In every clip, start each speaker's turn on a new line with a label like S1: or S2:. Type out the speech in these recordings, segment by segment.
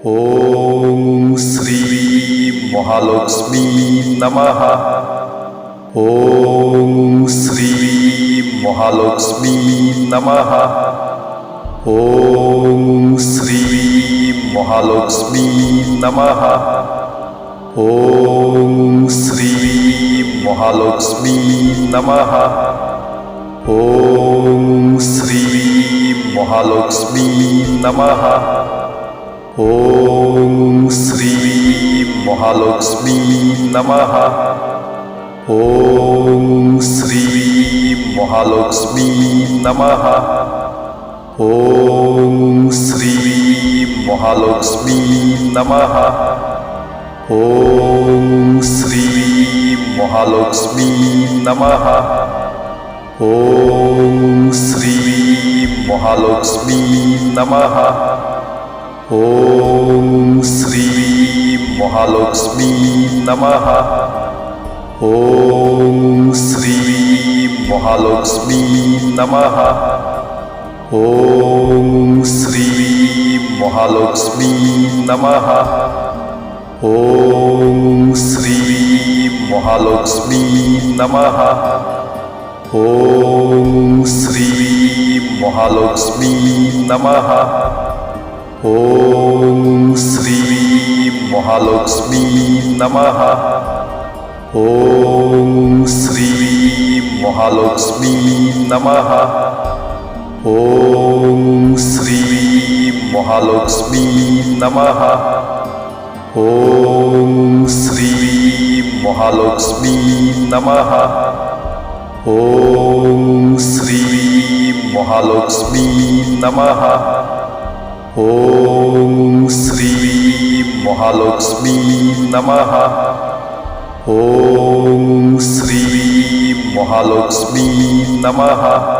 S1: ওম শ্রী মহালক্ষ্মী নমঃ ওম শ্রী মহালক্ষ্মী নমঃ ওম শ্রী মহালক্ষ্মী নমঃ ওম শ্রী মহালক্ষ্মী নমঃ ওম শ্রী মহালক্ষ্মী নমঃ ওম শ্রী মহালক্ষ্মী নমঃ। ওম শ্রী মহালক্ষ্মী নমঃ। ওম শ্রী মহালক্ষ্মী নমঃ। ওম শ্রী মহালক্ষ্মী নমঃ। ওম শ্রী মহালক্ষ্মী নমঃ। ওম শ্রী মহালক্ষ্মী নমঃ ওম শ্রী মহালক্ষ্মী নমঃ ওম শ্রী মহালক্ষ্মী নমঃ ওম শ্রী মহালক্ষ্মী নমঃ ওম শ্রী মহালক্ষ্মী নমঃ ری مہالکشمی نمالکشمی نمالکشی نمالکشمی نمالکشمی نم ری مہالکشمی نمالکشمی نمالکشمی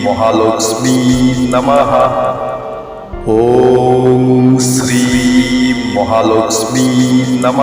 S1: نمالکشمی نم شری مہالکشی نم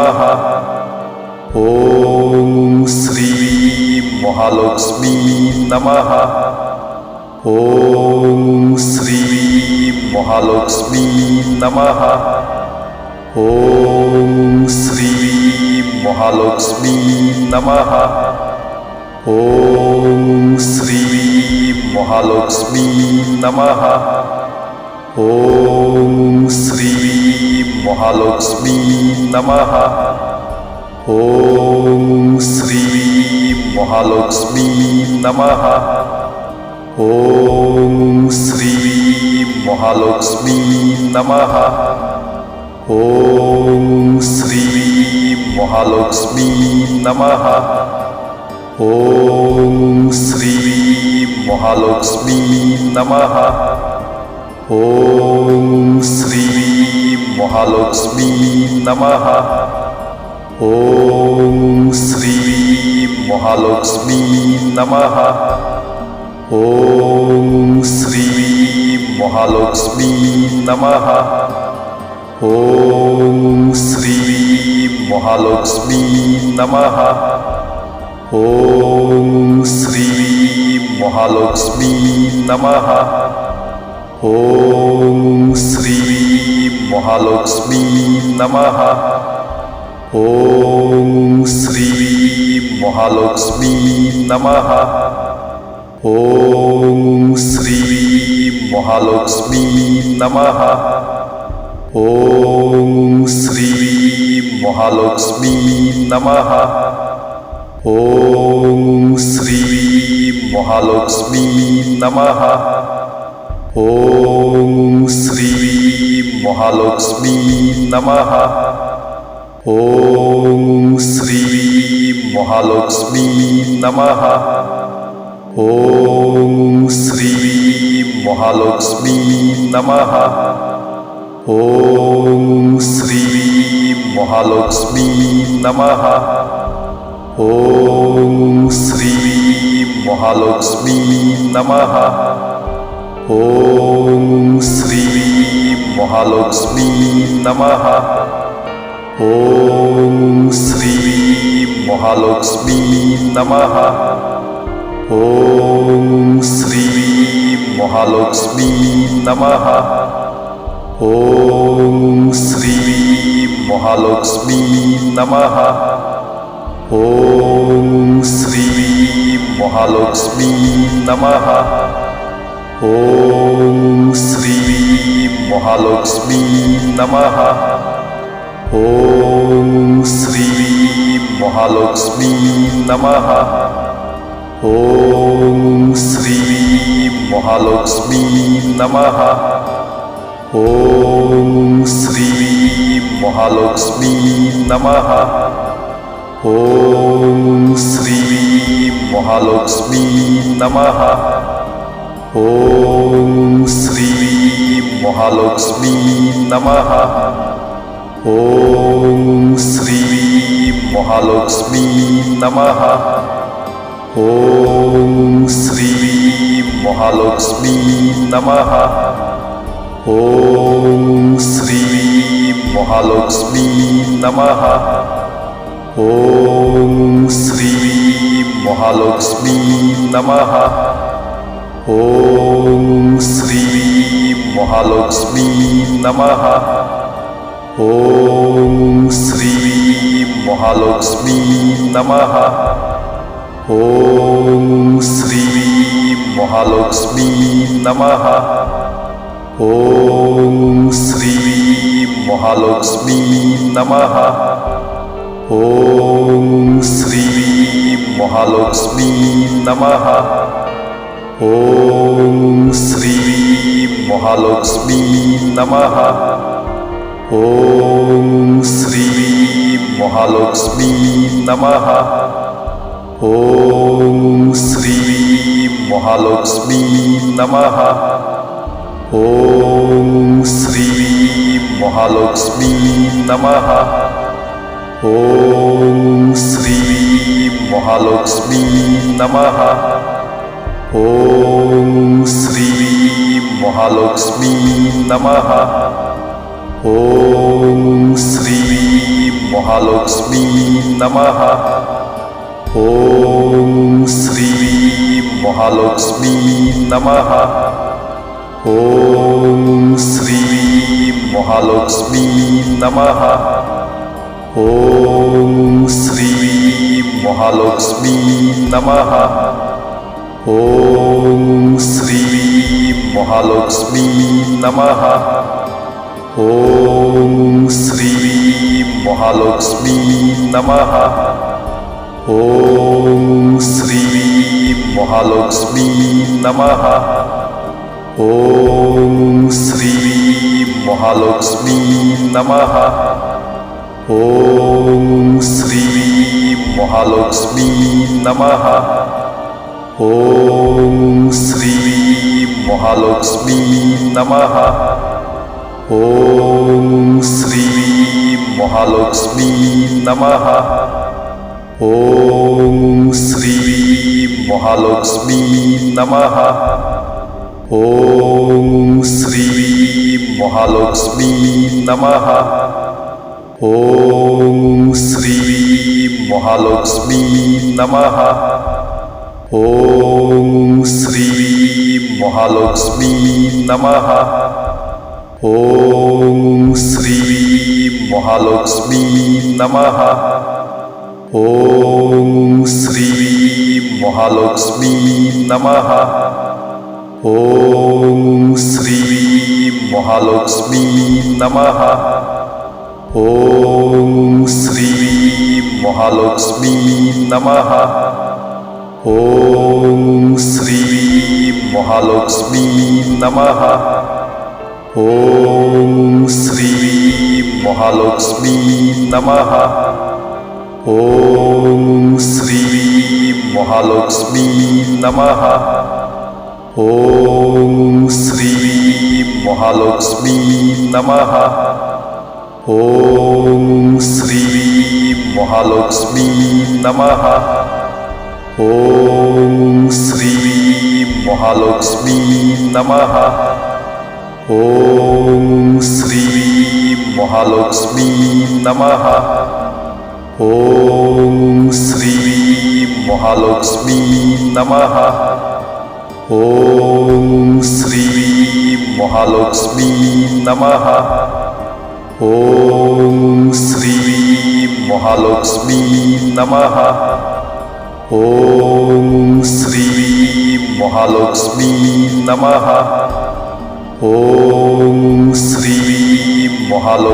S1: شری مہالکشمی نمالکشمی نمالکشمی نمالکشمی نمالکشمی نم ری مہالکشمی نمالکشی نمالکشمی نمالکشمی نمالکشمی نم ری مہالکشمی نمالکشمی نمالکشمی نمالکشمی نمالکشمی نم ری مہالکشمی نمالکشمی نمالکشمی نمالکشمی نمالکش نم ری مہالکشمی نمالکشمی نمالکشمی نمالکشمی نمالکشی نم ری مہالکشمی نمالکشمی نمالکشی نمالکشمی نمالکشی نم ری مہالکشمی نمالکشمی نمالکشمی نمالکشمی نمالکشمی نم شری مہالکشمی نمالکشمی نمالکشمی نمالکشمی نمالکشمی نم ری مہالی مہالوشمی نملوکشمی نملوک نمالکشمی نم ری مہالکشمی نمالکشمی نمالکشمی نمالکشمی نمالکشی نم ری مہالکشمی نمالکشمی نمالکشمی نمالکشمی نم شری مہالکشمی نم ری مہالکشمی نمالکشی نمالکشمی نمالکشمی نمالکشمی نم ری مہالکشمی نمالکشمی نمالکشمی نمالکشی نمالکشمی نم شری مہالکشمی نمالکشمی نمالکشمی نمالکش نم شری مہالکشمی نم شری مہالکشمی نمالکشمی نمالکشمی نمالکشمی نم شری مہالکشمی نم ری مہالکشمی نمالکشمی نمالکشی نمالکشمی نمالکشمی نم ری مہال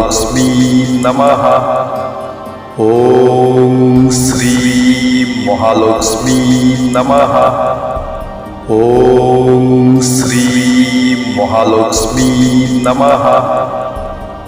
S1: مہالوشمی نمالی نم